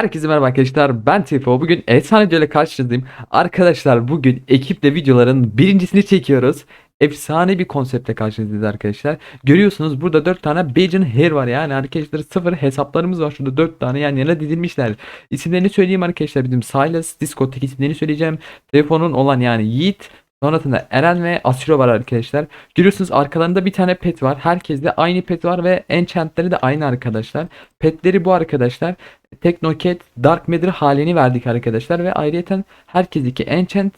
Herkese merhaba arkadaşlar ben Tifo bugün efsane ile karşınızdayım. Arkadaşlar bugün ekiple videoların birincisini çekiyoruz. Efsane bir konseptle karşınızdayız arkadaşlar. Görüyorsunuz burada 4 tane Bajan Hair var. Yani arkadaşlar sıfır hesaplarımız var. Şurada 4 tane yan yana dizilmişler. İsimlerini söyleyeyim arkadaşlar. Bizim Silas Discord'daki isimlerini söyleyeceğim. Telefonun olan yani Yiğit Sonrasında Eren ve Asiro var arkadaşlar. Görüyorsunuz arkalarında bir tane pet var. Herkeste aynı pet var ve enchantleri de aynı arkadaşlar. Petleri bu arkadaşlar. Teknocat Dark Matter halini verdik arkadaşlar ve ayrıyeten herkesteki enchant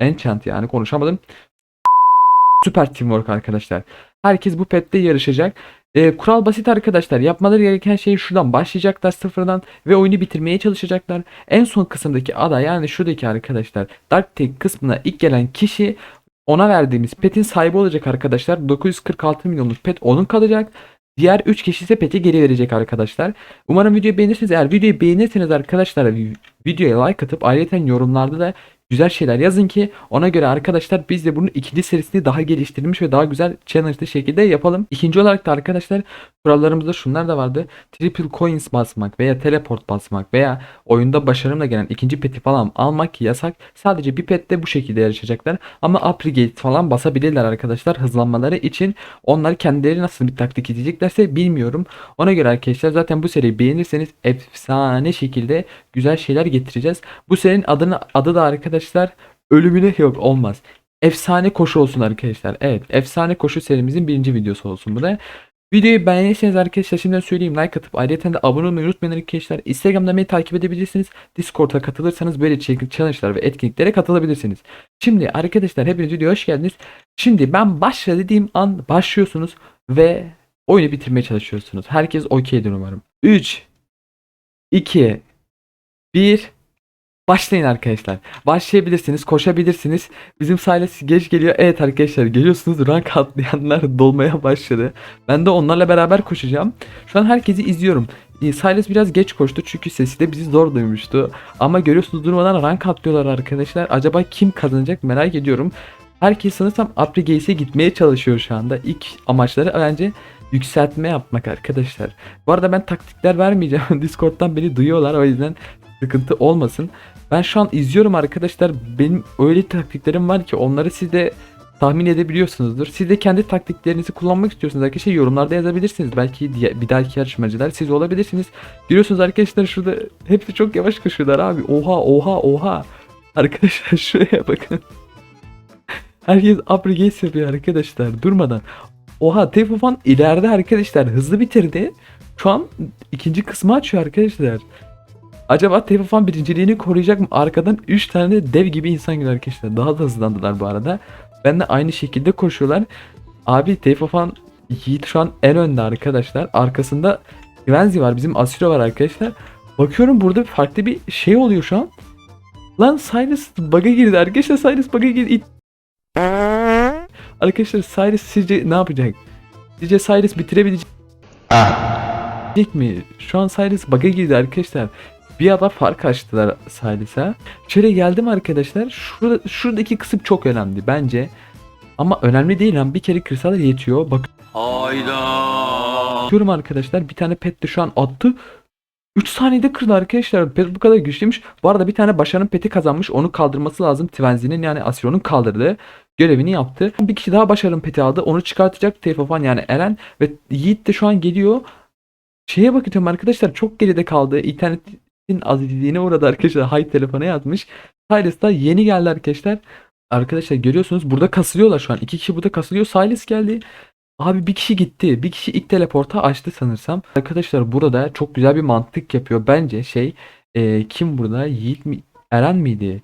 enchant yani konuşamadım. Süper teamwork arkadaşlar. Herkes bu pette yarışacak. Ee, kural basit arkadaşlar. Yapmaları gereken şey şuradan başlayacaklar sıfırdan ve oyunu bitirmeye çalışacaklar. En son kısımdaki ada yani şuradaki arkadaşlar Dark Tech kısmına ilk gelen kişi ona verdiğimiz petin sahibi olacak arkadaşlar. 946 milyonluk pet onun kalacak. Diğer 3 kişi ise peti geri verecek arkadaşlar. Umarım videoyu beğenirsiniz. Eğer videoyu beğenirseniz arkadaşlar vi- videoya like atıp ayrıca yorumlarda da güzel şeyler yazın ki ona göre arkadaşlar biz de bunun ikinci serisini daha geliştirilmiş ve daha güzel challenge'lı şekilde yapalım. İkinci olarak da arkadaşlar kurallarımızda şunlar da vardı. Triple coins basmak veya teleport basmak veya oyunda başarımla gelen ikinci peti falan almak yasak. Sadece bir pette bu şekilde yarışacaklar. Ama upgrade falan basabilirler arkadaşlar hızlanmaları için. Onlar kendileri nasıl bir taktik izleyeceklerse bilmiyorum. Ona göre arkadaşlar zaten bu seriyi beğenirseniz efsane şekilde güzel şeyler getireceğiz. Bu serinin adını adı da arkadaşlar ölümüne yok olmaz. Efsane koşu olsun arkadaşlar. Evet efsane koşu serimizin birinci videosu olsun bu da. Videoyu beğenirseniz arkadaşlar şimdiden söyleyeyim like atıp ayrıca de abone olmayı unutmayın arkadaşlar. Instagram'da beni takip edebilirsiniz. Discord'a katılırsanız böyle challenge'lar ve etkinliklere katılabilirsiniz. Şimdi arkadaşlar hepiniz videoya hoş geldiniz. Şimdi ben başla dediğim an başlıyorsunuz ve oyunu bitirmeye çalışıyorsunuz. Herkes okeydir umarım. 3 2 1 Başlayın arkadaşlar. Başlayabilirsiniz, koşabilirsiniz. Bizim Silas geç geliyor. Evet arkadaşlar geliyorsunuz rank atlayanlar dolmaya başladı. Ben de onlarla beraber koşacağım. Şu an herkesi izliyorum. Ee, Silas biraz geç koştu çünkü sesi de bizi zor duymuştu. Ama görüyorsunuz durmadan rank atlıyorlar arkadaşlar. Acaba kim kazanacak merak ediyorum. Herkes sanırsam Aprigate'e gitmeye çalışıyor şu anda. İlk amaçları bence yükseltme yapmak arkadaşlar. Bu arada ben taktikler vermeyeceğim. Discord'dan beni duyuyorlar o yüzden sıkıntı olmasın. Ben şu an izliyorum arkadaşlar. Benim öyle taktiklerim var ki onları siz de tahmin edebiliyorsunuzdur. Siz de kendi taktiklerinizi kullanmak istiyorsunuz arkadaşlar yorumlarda yazabilirsiniz. Belki diye, bir dahaki yarışmacılar siz olabilirsiniz. Görüyorsunuz arkadaşlar şurada hepsi çok yavaş koşuyorlar abi. Oha oha oha. Arkadaşlar şuraya bakın. Herkes upgrade yapıyor arkadaşlar durmadan. Oha Tefufan ileride arkadaşlar hızlı bitirdi. Şu an ikinci kısmı açıyor arkadaşlar. Acaba Tefufan birinciliğini koruyacak mı? Arkadan 3 tane dev gibi insan geliyor arkadaşlar. Daha da hızlandılar bu arada. Ben de aynı şekilde koşuyorlar. Abi Tefufan Yiğit şu an en önde arkadaşlar. Arkasında Gwenzi var. Bizim Asiro var arkadaşlar. Bakıyorum burada farklı bir şey oluyor şu an. Lan Cyrus bug'a girdi. Arkadaşlar Cyrus bug'a girdi. İt- Arkadaşlar Cyrus sizce ne yapacak? Sizce Cyrus bitirebilecek mi? Şu an Cyrus bug'a girdi arkadaşlar. Bir ara fark açtılar Cyrus'a. Şöyle geldim arkadaşlar. Şurada, şuradaki kısım çok önemli bence. Ama önemli değil lan. Bir kere kırsalar yetiyor. Bakıyorum arkadaşlar. Bir tane pet de şu an attı. 3 saniyede kırdı arkadaşlar. Pet bu kadar güçlüymüş. Bu arada bir tane başarım peti kazanmış. Onu kaldırması lazım. Twenzi'nin yani Asiro'nun kaldırdı. Görevini yaptı. Bir kişi daha başarım peti aldı. Onu çıkartacak Tefofan yani Eren. Ve Yiğit de şu an geliyor. Şeye bakacağım arkadaşlar. Çok geride kaldı. İnternetin azizliğine uğradı arkadaşlar. Hay telefona yazmış. Silas da yeni geldi arkadaşlar. Arkadaşlar görüyorsunuz burada kasılıyorlar şu an. İki kişi burada kasılıyor. Silas geldi. Abi bir kişi gitti. Bir kişi ilk teleporta açtı sanırsam. Arkadaşlar burada çok güzel bir mantık yapıyor. Bence şey e, kim burada? Yiğit mi? Eren miydi?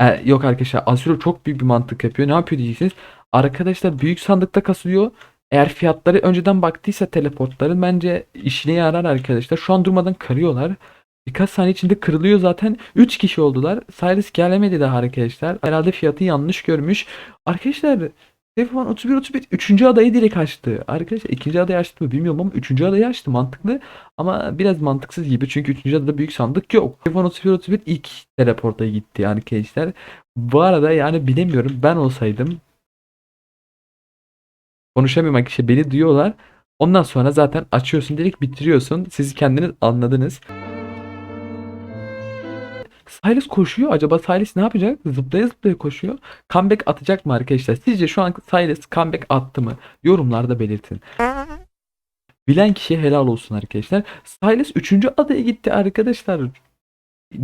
E, yok arkadaşlar Asuro çok büyük bir mantık yapıyor. Ne yapıyor diyeceksiniz. Arkadaşlar büyük sandıkta kasılıyor. Eğer fiyatları önceden baktıysa teleportların bence işine yarar arkadaşlar. Şu an durmadan karıyorlar. Birkaç saniye içinde kırılıyor zaten. 3 kişi oldular. Cyrus gelemedi daha arkadaşlar. Herhalde fiyatı yanlış görmüş. Arkadaşlar Telefon 31 31 3. adayı direkt açtı. Arkadaşlar ikinci adayı açtı mı bilmiyorum ama 3. adayı açtı mantıklı ama biraz mantıksız gibi çünkü 3. adada büyük sandık yok. Telefon 31 31 ilk teleporta gitti arkadaşlar. Bu arada yani bilemiyorum ben olsaydım konuşamıyorum arkadaşlar beni duyuyorlar. Ondan sonra zaten açıyorsun direkt bitiriyorsun. Siz kendiniz anladınız. Silas koşuyor. Acaba Silas ne yapacak? Zıplaya zıplaya koşuyor. Comeback atacak mı arkadaşlar? Sizce şu an Silas comeback attı mı? Yorumlarda belirtin. Bilen kişiye helal olsun arkadaşlar. Silas 3. adaya gitti arkadaşlar.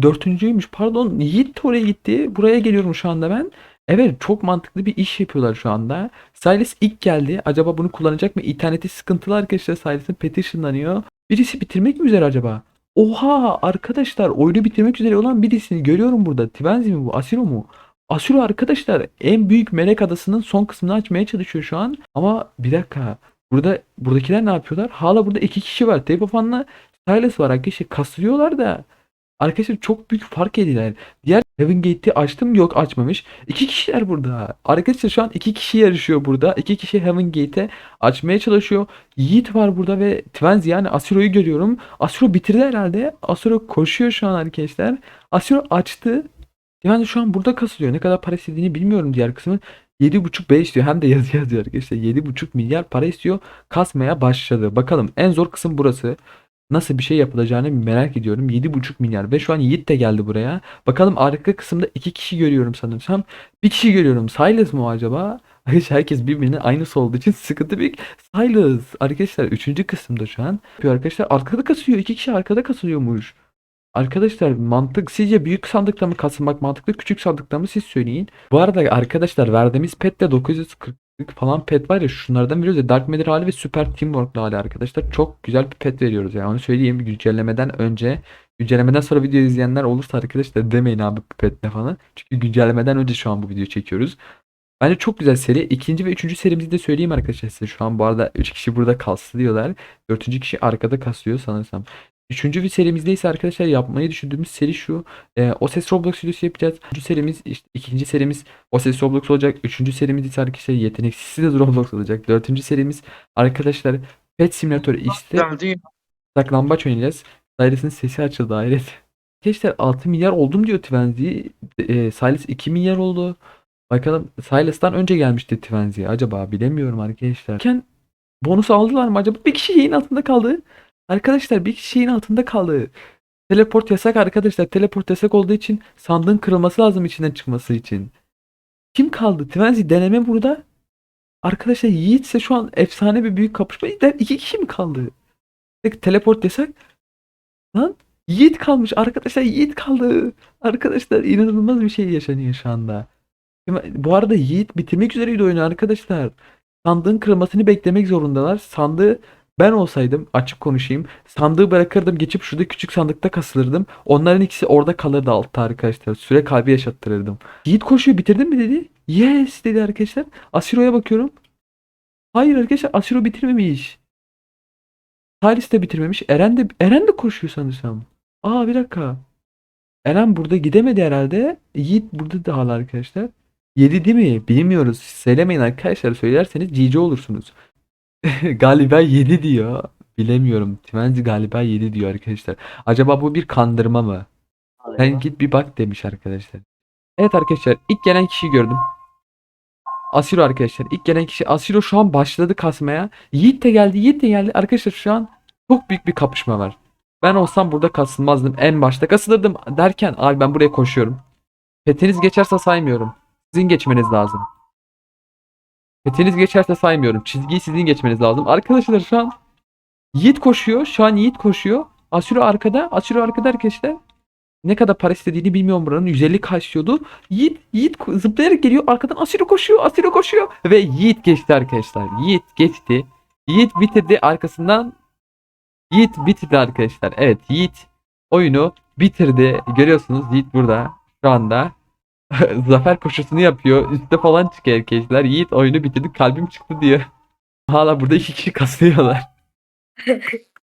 Dördüncüymüş pardon. Yiğit oraya gitti. Buraya geliyorum şu anda ben. Evet çok mantıklı bir iş yapıyorlar şu anda. Silas ilk geldi. Acaba bunu kullanacak mı? İnterneti sıkıntılı arkadaşlar. Silas'ın peti ışınlanıyor. Birisi bitirmek mi üzere acaba? Oha arkadaşlar oyunu bitirmek üzere olan birisini görüyorum burada. Tivenzi mi bu? Asiro mu? Asiro arkadaşlar en büyük melek adasının son kısmını açmaya çalışıyor şu an. Ama bir dakika. Burada buradakiler ne yapıyorlar? Hala burada iki kişi var. Tepofan'la Silas var arkadaşlar. Kasılıyorlar da. Arkadaşlar çok büyük fark ediler. Diğer Heaven Gate'i açtım yok açmamış. İki kişiler burada. Arkadaşlar şu an iki kişi yarışıyor burada. İki kişi Heaven Gate'i açmaya çalışıyor. Yiğit var burada ve Twenz yani Asiro'yu görüyorum. Asiro bitirdi herhalde. Asiro koşuyor şu an arkadaşlar. Asiro açtı. Twenz şu an burada kasılıyor. Ne kadar para istediğini bilmiyorum diğer kısmın. 7.5 B istiyor. Hem de yazı yazıyor arkadaşlar. 7.5 milyar para istiyor. Kasmaya başladı. Bakalım en zor kısım burası nasıl bir şey yapılacağını merak ediyorum. 7,5 milyar ve şu an Yiğit de geldi buraya. Bakalım arka kısımda iki kişi görüyorum sanırsam. Bir kişi görüyorum. Silas mı acaba? Arkadaşlar herkes birbirinin aynısı olduğu için sıkıntı büyük. Silas arkadaşlar 3. kısımda şu an. Arkadaşlar arkada kasıyor. iki kişi arkada kasılıyormuş. Arkadaşlar mantık sizce büyük sandıkta mı kasılmak mantıklı küçük sandıkta mı siz söyleyin. Bu arada arkadaşlar verdiğimiz pet de 940 falan pet var ya şunlardan veriyoruz ya Dark Matter hali ve Super Teamwork hali arkadaşlar. Çok güzel bir pet veriyoruz ya onu söyleyeyim güncellemeden önce. Güncellemeden sonra video izleyenler olursa arkadaşlar demeyin abi bu pet ne falan. Çünkü güncellemeden önce şu an bu videoyu çekiyoruz. Bence çok güzel seri. İkinci ve üçüncü serimizi de söyleyeyim arkadaşlar size. Şu an bu arada 3 kişi burada kastı diyorlar. Dördüncü kişi arkada kaslıyor sanırsam. Üçüncü bir serimizde ise arkadaşlar yapmayı düşündüğümüz seri şu. E, o ses Roblox videosu yapacağız. Üçüncü serimiz işte ikinci serimiz o ses Roblox olacak. Üçüncü serimiz ise arkadaşlar yeteneksiz de Roblox olacak. Dördüncü serimiz arkadaşlar Pet Simulator Geldi. saklambaç oynayacağız. Dairesinin sesi açıldı hayret. Arkadaşlar 6 milyar oldum diyor Twenzy. E, Silas 2 milyar oldu. Bakalım Silas'tan önce gelmişti Twenzy. Acaba bilemiyorum arkadaşlar. Ken bonus aldılar mı acaba? Bir kişi şeyin altında kaldı. Arkadaşlar bir şeyin altında kaldı. Teleport yasak arkadaşlar. Teleport yasak olduğu için sandığın kırılması lazım içinden çıkması için. Kim kaldı? Twenzy deneme burada. Arkadaşlar Yiğit ise şu an efsane bir büyük kapışma. İki kişi mi kaldı? Teleport yasak. Lan Yiğit kalmış. Arkadaşlar Yiğit kaldı. Arkadaşlar inanılmaz bir şey yaşanıyor şu anda. Bu arada Yiğit bitirmek üzereydi oyunu arkadaşlar. Sandığın kırılmasını beklemek zorundalar. Sandığı ben olsaydım açık konuşayım. Sandığı bırakırdım geçip şurada küçük sandıkta kasılırdım. Onların ikisi orada kalırdı altta arkadaşlar. Süre kalbi yaşattırırdım. Yiğit koşuyor bitirdin mi dedi. Yes dedi arkadaşlar. Asiro'ya bakıyorum. Hayır arkadaşlar Asiro bitirmemiş. Halis de bitirmemiş. Eren de Eren de koşuyor sanırsam. Aa bir dakika. Eren burada gidemedi herhalde. Yiğit burada da arkadaşlar. 7 değil mi? Bilmiyoruz. Söylemeyin arkadaşlar. Söylerseniz GG olursunuz. galiba 7 diyor. Bilemiyorum. Timenzi galiba 7 diyor arkadaşlar. Acaba bu bir kandırma mı? Sen git bir bak demiş arkadaşlar. Evet arkadaşlar ilk gelen kişiyi gördüm. Asiro arkadaşlar. İlk gelen kişi Asiro şu an başladı kasmaya. Yiğit de geldi. Yiğit de geldi. Arkadaşlar şu an çok büyük bir kapışma var. Ben olsam burada kasılmazdım. En başta kasılırdım derken abi ben buraya koşuyorum. Petiniz geçerse saymıyorum. Sizin geçmeniz lazım. Petiniz geçerse saymıyorum. Çizgiyi sizin geçmeniz lazım. Arkadaşlar şu an Yiğit koşuyor. Şu an Yiğit koşuyor. Asiro arkada. Asiro arkada arkadaşlar. Ne kadar para istediğini bilmiyorum buranın. 150 kaçıyordu. Yiğit, Yiğit zıplayarak geliyor. Arkadan Asiro koşuyor. Asiro koşuyor. Ve Yiğit geçti arkadaşlar. Yiğit geçti. Yiğit bitirdi. Arkasından Yiğit bitirdi arkadaşlar. Evet Yiğit oyunu bitirdi. Görüyorsunuz Yiğit burada. Şu anda zafer koşusunu yapıyor. Üste falan çıkıyor arkadaşlar. Yiğit oyunu bitirdi. Kalbim çıktı diyor. Hala burada iki kişi kasıyorlar.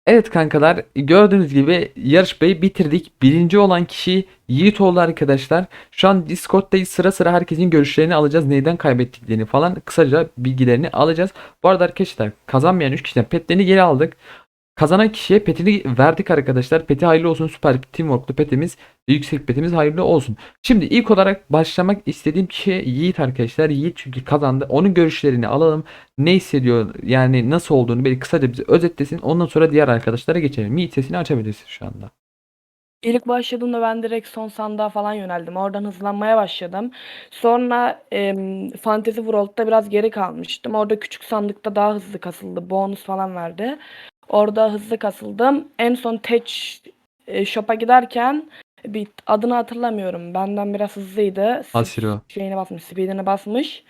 Evet kankalar gördüğünüz gibi yarışmayı bitirdik. Birinci olan kişi Yiğit oldu arkadaşlar. Şu an Discord'dayız sıra sıra herkesin görüşlerini alacağız. Neyden kaybettiklerini falan kısaca bilgilerini alacağız. Bu arada arkadaşlar kazanmayan 3 kişiden petlerini geri aldık. Kazanan kişiye petini verdik arkadaşlar. Peti hayırlı olsun. Süper Teamwork'lu petimiz. Yüksek petimiz hayırlı olsun. Şimdi ilk olarak başlamak istediğim kişi Yiğit arkadaşlar. Yiğit çünkü kazandı. Onun görüşlerini alalım. Ne hissediyor yani nasıl olduğunu böyle kısaca bize özetlesin. Ondan sonra diğer arkadaşlara geçelim. Yiğit sesini açabilirsin şu anda. İlk başladığımda ben direkt son sandığa falan yöneldim. Oradan hızlanmaya başladım. Sonra em, Fantasy World'da biraz geri kalmıştım. Orada küçük sandıkta daha hızlı kasıldı. Bonus falan verdi. Orada hızlı kasıldım. En son Tech e, Shop'a giderken bir adını hatırlamıyorum. Benden biraz hızlıydı. Asiro. Şeyine basmış, speedine basmış.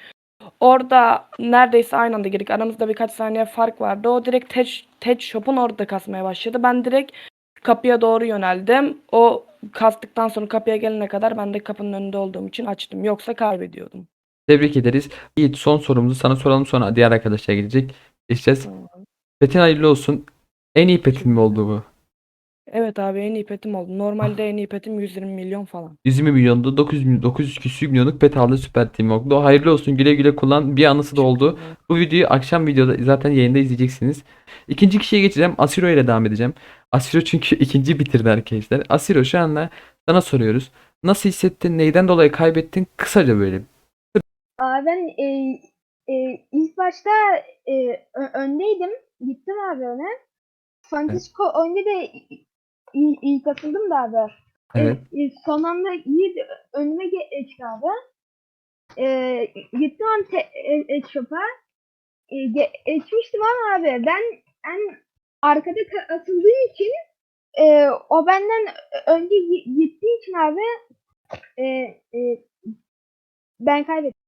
Orada neredeyse aynı anda girdik. Aramızda birkaç saniye fark vardı. O direkt Tech, Tech Shop'un orada kasmaya başladı. Ben direkt kapıya doğru yöneldim. O kastıktan sonra kapıya gelene kadar ben de kapının önünde olduğum için açtım. Yoksa kaybediyordum. Tebrik ederiz. Yiğit son sorumuzu sana soralım sonra diğer arkadaşlar gelecek. Geçeceğiz. Petin hayırlı olsun. En iyi petin mi oldu bu? Evet abi en iyi petim oldu. Normalde en iyi petim 120 milyon falan. 120 milyondu. 900, milyon- 900 küsür milyonluk pet aldı süper team oldu. Hayırlı olsun güle güle kullan. Bir anısı da oldu. Bu videoyu akşam videoda zaten yayında izleyeceksiniz. İkinci kişiye geçeceğim. Asiro ile devam edeceğim. Asiro çünkü ikinci bitirdi arkadaşlar. Asiro şu anda sana soruyoruz. Nasıl hissettin? Neyden dolayı kaybettin? Kısaca böyle. Abi ben e, e, ilk başta e, ö- öndeydim. Gittim abi öne. Francisco önde de iyi, iyi katıldım da abi. E, Evet. e, son anda iyi önüme ge- geçti abi. E, gittim abi te, e, e, shop'a. E, ge- geçmiştim ama abi ben en arkada ka- atıldığım için e, o benden önce gi- gittiği için abi e, e, ben kaybettim.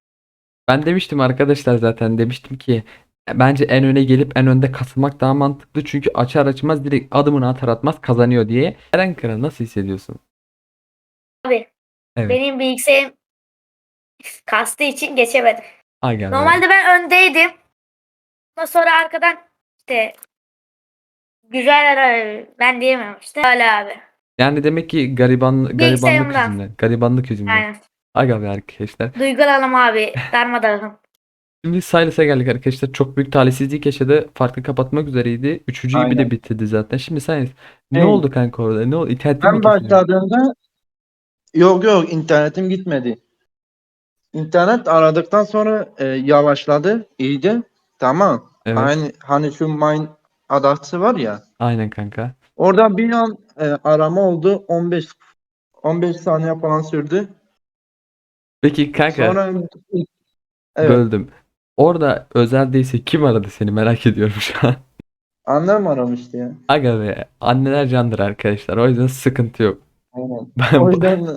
Ben demiştim arkadaşlar zaten demiştim ki bence en öne gelip en önde katılmak daha mantıklı. Çünkü açar açmaz direkt adımını atar atmaz kazanıyor diye. Eren Kara nasıl hissediyorsun? Abi Evet. benim bilgisayarım kastığı için geçemedim. Aga be. Normalde ben öndeydim. Ondan sonra arkadan işte güzel ara- ben diyemem işte öyle abi. Yani demek ki gariban garibanlık Bilgisayarımdan. yüzünden. Garibanlık yüzünden. Aynen. Aga be arkadaşlar. Duygulanım abi darmadağınım. Şimdi Silas'a geldik arkadaşlar. Çok büyük talihsizlik yaşadı. Farkı kapatmak üzereydi. Üçüncüyü bir de Aynen. bitirdi zaten. Şimdi Silas ne Evet. oldu kanka orada? Ne oldu? İnternetin mi Ben kesildi? başladığımda yok yok internetim gitmedi. İnternet aradıktan sonra e, yavaşladı iyice. Tamam. Evet. Hani hani şu mine adası var ya. Aynen kanka. Orada bir an e, arama oldu. 15 15 saniye falan sürdü. Peki kanka Sonra evet, böldüm. Orada özeldeyse kim aradı seni merak ediyorum şu an. annem aramıştı ya. Aga be anneler candır arkadaşlar. O yüzden sıkıntı yok. Aynen. Ben O yüzden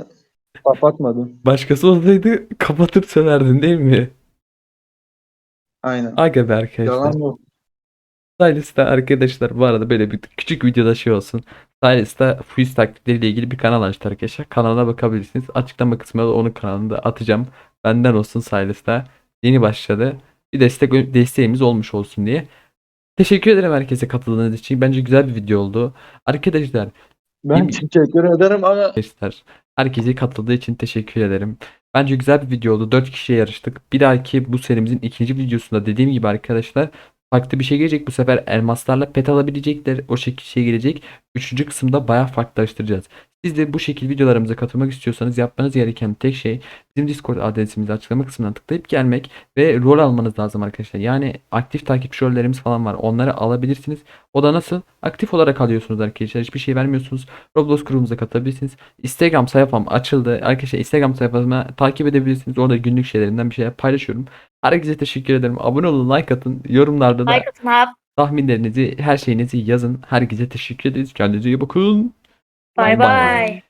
kapatmadım. başkası olsaydı kapatır söverdin değil mi? Aynen. Aga be arkadaşlar. Yalan yok. Silas'ta arkadaşlar bu arada böyle bir küçük videoda şey olsun. Silas'ta Fuse taktikleriyle ilgili bir kanal açtı arkadaşlar. Kanalına bakabilirsiniz. Açıklama kısmına da onun kanalını da atacağım. Benden olsun Silas'ta. Yeni başladı. Bir destek desteğimiz olmuş olsun diye. Teşekkür ederim herkese katıldığınız için. Bence güzel bir video oldu. Arkadaşlar Ben teşekkür ederim ama Arkadaşlar herkese katıldığı için teşekkür ederim. Bence güzel bir video oldu. 4 kişiye yarıştık. Bir dahaki bu serimizin ikinci videosunda dediğim gibi arkadaşlar farklı bir şey gelecek. Bu sefer elmaslarla pet alabilecekler. O şekilde şey gelecek. Üçüncü kısımda bayağı farklılaştıracağız. Siz de bu şekilde videolarımıza katılmak istiyorsanız yapmanız gereken tek şey bizim Discord adresimizi açıklama kısmından tıklayıp gelmek ve rol almanız lazım arkadaşlar. Yani aktif takipçi rollerimiz falan var. Onları alabilirsiniz. O da nasıl? Aktif olarak alıyorsunuz arkadaşlar. Hiçbir şey vermiyorsunuz. Roblox grubumuza katılabilirsiniz. Instagram sayfam açıldı. Arkadaşlar Instagram sayfamı takip edebilirsiniz. Orada günlük şeylerimden bir şeyler paylaşıyorum. Herkese teşekkür ederim. Abone olun, like atın. Yorumlarda da Like atın tahminlerinizi, her şeyinizi yazın. Herkese teşekkür ederiz. Kendinize iyi bakın. Bye-bye.